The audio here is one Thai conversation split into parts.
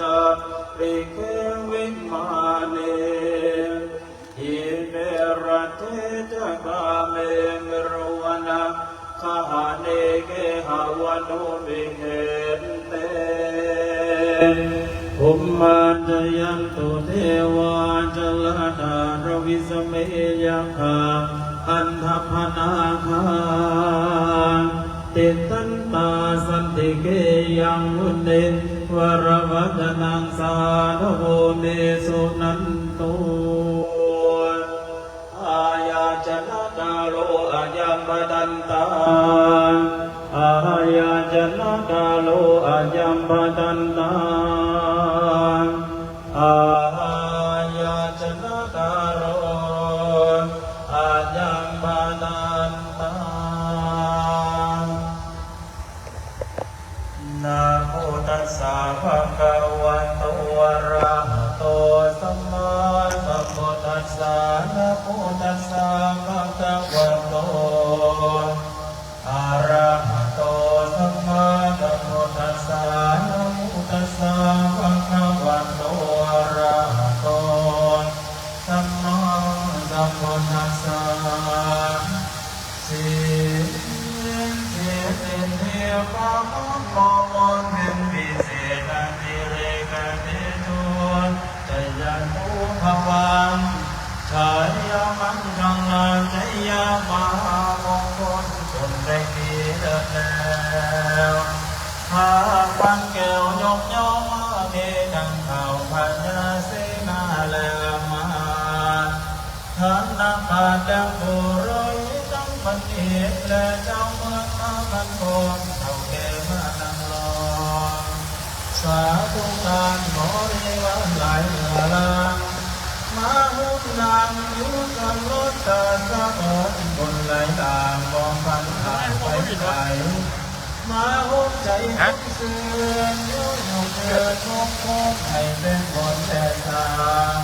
ตาริเควิมาเนหิเมระเทจกาเมมรวนาคหาเนเกหาวนุวิเหนเตอุมมาจยันตุเทวาจลดารวิสเมยคาอันทพนาคาติตันตาสันติเกยังมุนิ วรวัตนังสาธโวเนสุนันตุอายาจนะกาโลอายังบดันตาอายาจนะกาโลอายังบดันตาอายาจนะกาโลอายังบดัน ภะคะวะโตอะระหะโตสัมมาสัมพุทธัสสะนะโมตัสสะภะคะวะโตอะระหะโตสัมมาสัมพุทธัสสะนะโมตัสสะภะคะวะโตอะระหะโตสัมมาสัมพุทธัสสะสิเทเตเทปะมะปะมะเป็ จะยันตุภวังชายามันกังลาจยามามงคลจนได้ดีเลิศแล้วหาฟังแก้วยกย่อมาเมดังข่าวพัญาเสนาแลมาทานนักอาดังบุรุษจังปันเอกและเจ้าเมืองมาบันคนาธุการขอเรวันหลายเหลือลางมาหุบนางอยู่กันรถตาสะเอิญบนไหลตางมองพันหายไปไกลมาหุบใจหุบเสือนยุ่ยงเกิดคงคงให้เป็นบนแต่ทาง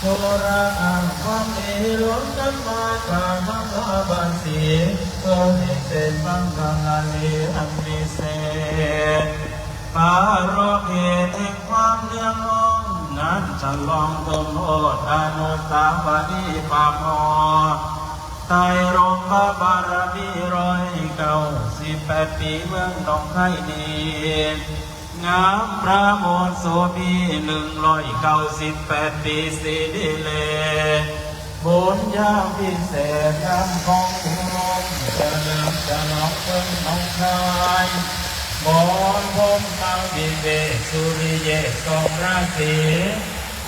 โบราณความดีล้วนกันมาจากพระสาบันสีเพื่อให้เป็นบังกังอาลีอันมีเศษ ปารกเหตุแห่งความเลื่องลงนั้นจะลองตมโอดอนุตาวานีปาพอไตรงพระบารมีร้อยเก้าสิบแปดปีเมืองหนองไข่ดีงามพระโมทโสมีหนึ่งร้อยเก้าสิบแปดปีสีดีเลบุญญาพิเศษงามของภูมิจะเลิมจะนองเพิ่งน้องชาย วิเวสุริเยกสองราศี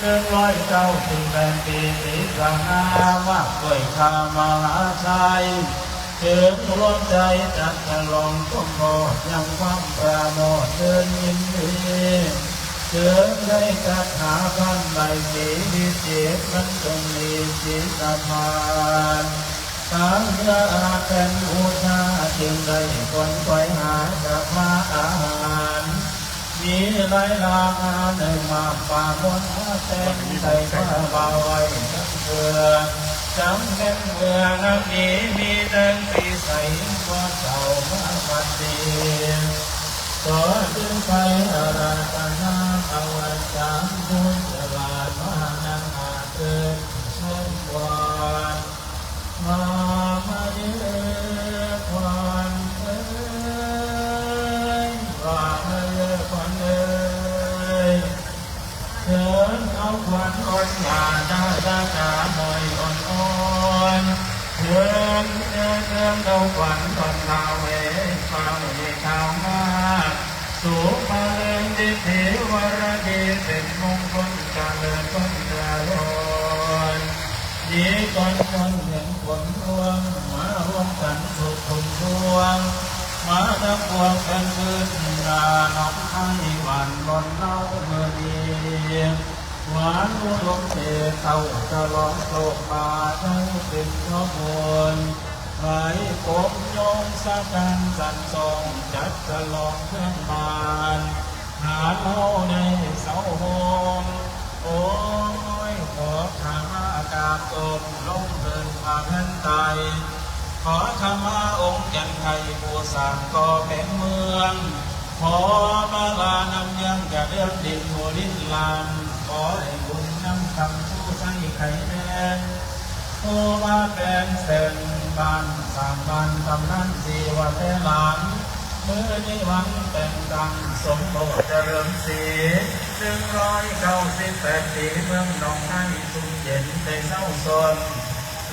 หนึ่งร้อยเก้าสิบแปดปีสีสังอาว่าป่วยคามหาชัยถึงรวมใจจัดฉลองก้มโมดยังความปราโมทเดินยินดีถึงได้จัดหาพันใบสีวิจิตรมันจงมีจิตทานทางเรืออาเป็นบูชาจึงได้คนไปหาจากมาอาหาร มีหลายลางอาหนึ่งมาป่าบนอาเต็มใส่ผ้าบาไว้ทั้งเรือจำเป็นเมื่องอันนี้มีเดินสีใส่ว่าเจ้ามาพัดดีขอดึงไปอาราธนาเอาไว้จำบุญตลาดมานังอาเกิดเช่นวานมาเยือกวันเอ้ยว่ามาเยือกวันเอ้ย เชิ ญเอาควันอ่อนหวานดาดาดาหน่อยอ่อนอ่อนเชิญเชิญเชิญเอาควันอ่อนขาเวฟ้าเวขาวมาสุมาเลนดิเทวรดีเป็นมงคลกาเลินคนกาลอนดีก่อนคนเห็นผลรวงมารวมกันสุขทุนดวงมาดับพวงกันคืนราน้องให้หวานบนเล่าเมื่อดี หวานอุดมเสกเต่าจะร้องโศกมาทั้งเป็นขบวนหายปมโยงสักกันสันทรงจัดจะลองเครื่องบานหาเล่าในเสาโฮมโอ้ยขอทางอากาศตกลงเดินผ่านทันไตขอขมาองค์จันไทยผู้สร้างก่อเป็นเมือง ขอมาลานำยังจะเลือกดินโมลิ้นลาม ขอให้บุญนำคำสู้ใช้ไข่แดงโอมาเป็นเส้นบ้านสางบ้านทำนั้นสีว่าแต่หลานเมื่อนี้หวังแต่งดังสมบูรณ์เจริญสีหนึ่งร้อยเก้าสิบแปดปีเมืองหนองให้สุขเย็นได้เศร้าสน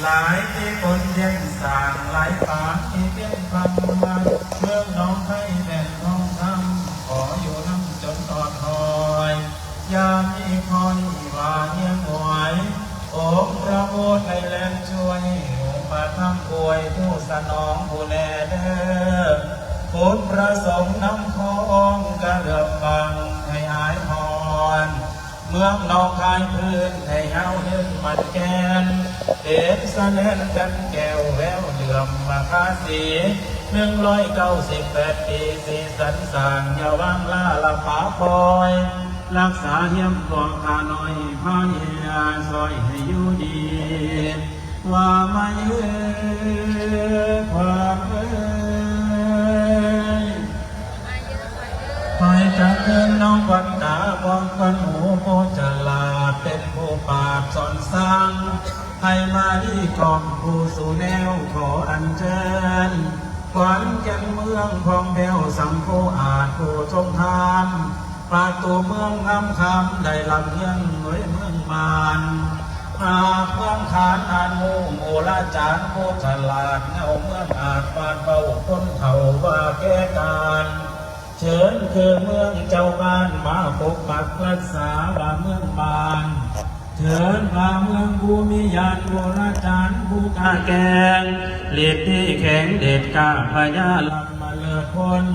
หลายที่คนเย็นสางหลายปากที่เพียงฟังมาเมืองน้องให้แม่ทองคำขออยู่น้ำจนตอดหอยยา มมีคอยว่าเงียงหวยอ้พระโอษฐ์ในแลนช่วยองค์ประทับอวยผู้สนองผู้แลเด้อพุทธประสงค์นำของกระเลือบฟังให้หายหอนเมืองนองคายพื้นให้เฮาเดินมันแกนเด็ดสะเนนกันแก้วแววเหลื่อมมาคาสีหนึ่งร้อยเก้าสิบแปดปีสีสันสางอย่าวางล่าละผาปอยรักษาเยี่ยมกองขาน่อยพายาซอยให้อยู่ดี ว่ามาเยือความเอ้ยคอยจะเดินน้องควันตามองควันหูโคจลาเป็นผู้ปาบสอนสร้าง ให้มาดีกอมผู้สู่แนวขออัญเชิญขวัญแก่นเมืองของแถวสังโฆอาจผู้ทรงธรรม ปราตูเมืองงามคำได้ลำเลียงหน่วยเมืองมานหาเมืองขานอานหมูโมลาจารย์ผู้ฉลาดเงาเมืองอาจปานเบาคนเฒ่าว่าแก้การเชิญคือเมืองเจ้าบ้านมาปกปักรักษาว่าเมืองบานเชิญพาเมืองภูมิยานโบราจารย์ผู้กาแกงเลียดที่แข็งเด็ดกาพญาลำมาเลือดพ้น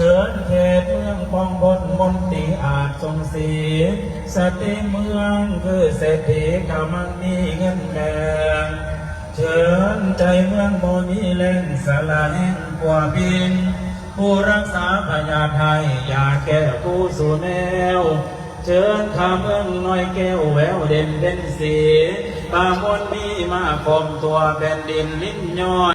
เชิญเขตเมืองปองบนมนตรีอาจทรงสีสติเมืองคือเศรษฐีกำลังมีเงินแบ่งเชิญใจเมืองโมมีเล่งสลายกว่าบิน ผู้รักษาพญาไทยอยาแก้ผู้สู่แนวเชิญข้าเมืองน้อยแก้วแววเด่นเป็นสีปามนมีมาคมตัวแผ่นดินลิ้นย้อย